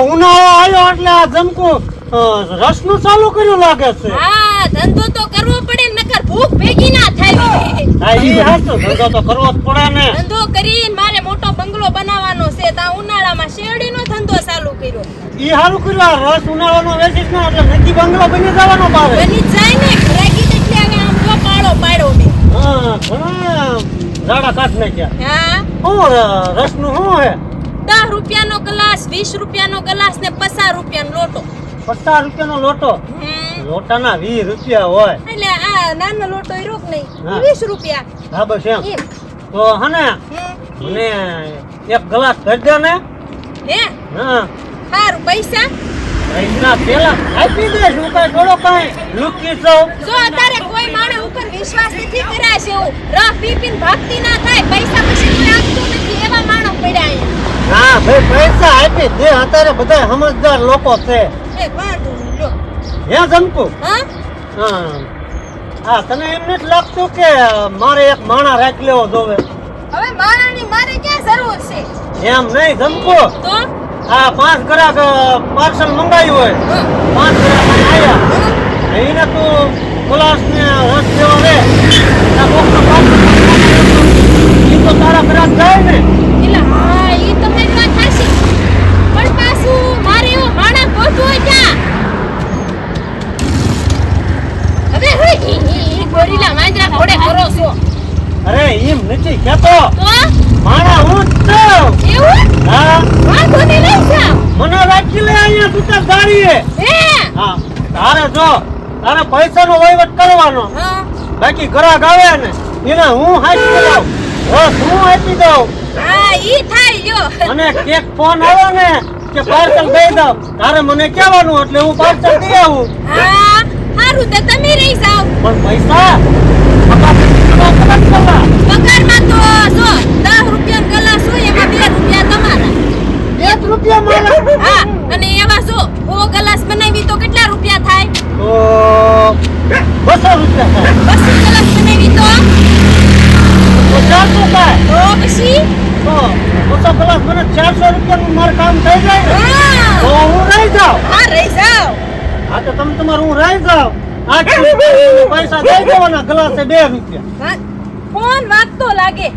ઉનાળો આવ્યો એટલે આ જમકું રસનું ચાલુ કર્યું લાગે છે. હા ધંધો તો કરવો પડે નકર ભૂખ ભેગી ના થાય. હા ઈ હાચું ધંધો તો કરવો જ પડે ને. ધંધો કરીને મારે મોટો બંગલો બનાવવાનો છે તા ઉનાળામાં શેરડીનો ધંધો ચાલુ કર્યો. ઈ હારું કર્યું આ રસ ઉનાળાનો વેચીશ ને એટલે નક્કી બંગલો બની જવાનો ભાવે. બની જાય ને ઘરાકી એટલે હવે આમ તો પાડો પાડો મેં હા ઘણા રાડા કાઢ નાખ્યા. હા? શું રસનું શું હે? વીસ રૂપિયાનો ગ્લાસ ને પચાસ રૂપિયાનો લોટો. પચાસ રૂપિયાનો લોટો. લોટાના વીસ રૂપિયા હોય. એટલે આ નાનો લોટો એ રોક નહીં? વીસ રૂપિયા. હા બસ એમ. તો હને. મને એક ગ્લાસ કરી ને. હે? હા. સારું પૈસા? પૈસા પેલા આપી કઈ થોડો કઈ. લુકી છું? જો અત્યારે કોઈ માણસ ઉપર વિશ્વાસ નથી કર્યા છે એવું ભાગતી ના થાય પૈસા પછી કોઈ આપતું નથી એવા માણસ પડ્યા અહીંયા. હા ભાઈ પૈસા આપી દે અત્યારે બધા સમજદાર લોકો છે. હે જમકુ? હા? તને એમ નથી લાગતું કે મારે એક માણા રાખી લેવો જોવે? હવે માણાની મારે ક્યાં જરૂર છે? એમ નહીં જમકુ? તો? આ પાંચ ગ્રાહક પાર્સલ મંગાવ્યું હોય. પાંચ ગ્રાહક આવ્યા. એને તું ગ્લાસ ને રસ લેવા રે તો તારા ગ્રાહક જાય ને એટલે હા ઈ તમારી વાત સાચી પણ પાછું મારે એવો માણા ગોતવો ક્યાં હવે હવે ઈ- ઈ ઈ ગોરીલા માંજરા ઘોડે કરો છો. અરે એમ નથી કેતો મારા હું જ એવું હા. હા કોને લઈ મને રાખી લે અહીંયા તું તાર ગાડીએ હે? હા તારે જો તારે પૈસાનો વહીવટ કરવાનો. હા. બાકી ગ્રાહક આવે ને એને હું હાચી દઉં બસ હું આપી દઉં હા ઈ થાય જો. અને કેક ફોન આવે ને કે પાર્સલ દઈ દઉં. તારે મને કહેવાનું એટલે હું પાર્સલ દઈ આવું. હા સારું તો તમે રહી જાવ પણ પૈસા પપ્પા કેટલો ખર્ચ કરવા? પગારમાં તો જો દસ રૂપિયા ગલાસ હોય એમાં બે રૂપિયા તમારા એક રૂપિયા મારા હા અને એવા જો ઓ ગલાસ બનાવી તો કેટલા રૂપિયા થાય તો બસો રૂપિયા થાય બસો ગલાસ બનાવી તો તો ચારસો થાય તો પછી તો બસો પ્લસ મને ચારસો રૂપિયાનું મારું કામ થઈ જાય ને તો હા રહી જાઉં. હા રહી જાઉં હા તો તમે તમારું હું રહી જાઉં. આઠ રૂપિયાના પૈસા દઈ દેવાના ગ્લાસે બે રૂપિયા. હા ફોન વાગતો લાગે.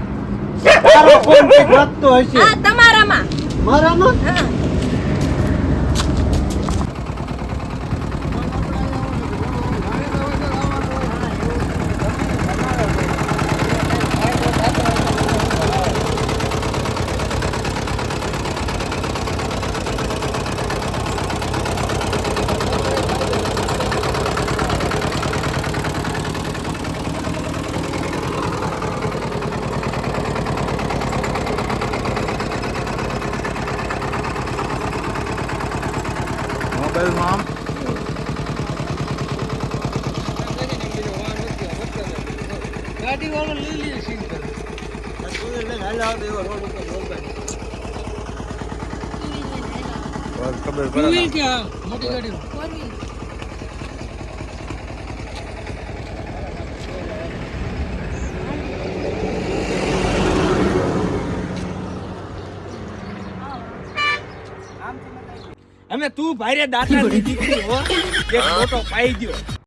તારો ફોન વાગતો હશે. હા તમારામાં. મારામાં? હા. મોબાઈલમાં ખબર પડે ને. અમે તું ભાઈરે દાતા દીધી હો. મોટો પાઈ ગયો.